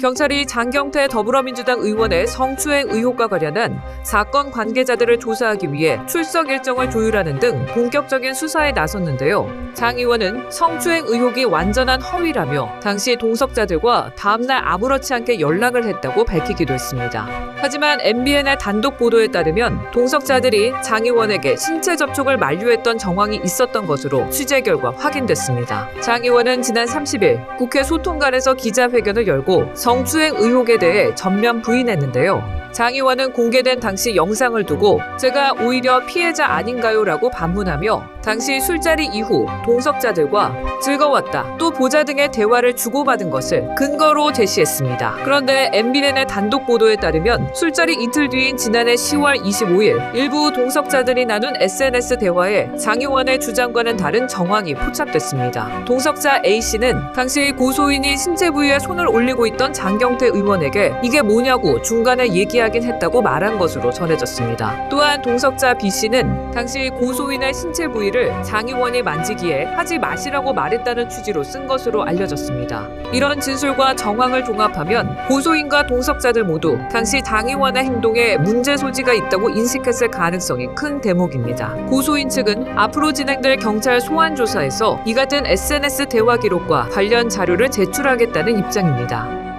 경찰이 장경태 더불어민주당 의원의 성추행 의혹과 관련한 사건 관계자들을 조사하기 위해 출석 일정을 조율하는 등 본격적인 수사에 나섰는데요. 장 의원은 성추행 의혹이 완전한 허위라며 당시 동석자들과 다음날 아무렇지 않게 연락을 했다고 밝히기도 했습니다. 하지만 MBN의 단독 보도에 따르면 동석자들이 장 의원에게 신체 접촉을 만류했던 정황이 있었던 것으로 취재 결과 확인됐습니다. 장 의원은 지난 30일 국회 소통관에서 기자회견을 열고 성추행 의혹에 대해 전면 부인했는데요. 장 의원은 공개된 당시 영상을 두고 제가 오히려 피해자 아닌가요 라고 반문하며 당시 술자리 이후 동석자들과 즐거웠다 또 보자 등의 대화를 주고받은 것을 근거로 제시했습니다. 그런데 MBN의 단독 보도에 따르면 술자리 이틀 뒤인 지난해 10월 25일 일부 동석자들이 나눈 SNS 대화에 장 의원의 주장과는 다른 정황이 포착됐습니다. 동석자 A 씨는 당시 고소인이 신체 부위에 손을 올리고 있던 장경태 의원에게 이게 뭐냐고 중간에 얘기 하긴 했다고 말한 것으로 전해졌습니다. 또한 동석자 B 씨는 당시 고소인의 신체 부위를 장 의원이 만지기에 하지 마시라고 말했다는 취지로 쓴 것으로 알려졌습니다. 이런 진술과 정황을 종합하면 고소인과 동석자들 모두 당시 장 의원의 행동에 문제 소지가 있다고 인식했을 가능성이 큰 대목입니다. 고소인 측은 앞으로 진행될 경찰 소환 조사에서 이 같은 SNS 대화 기록과 관련 자료를 제출하겠다는 입장입니다.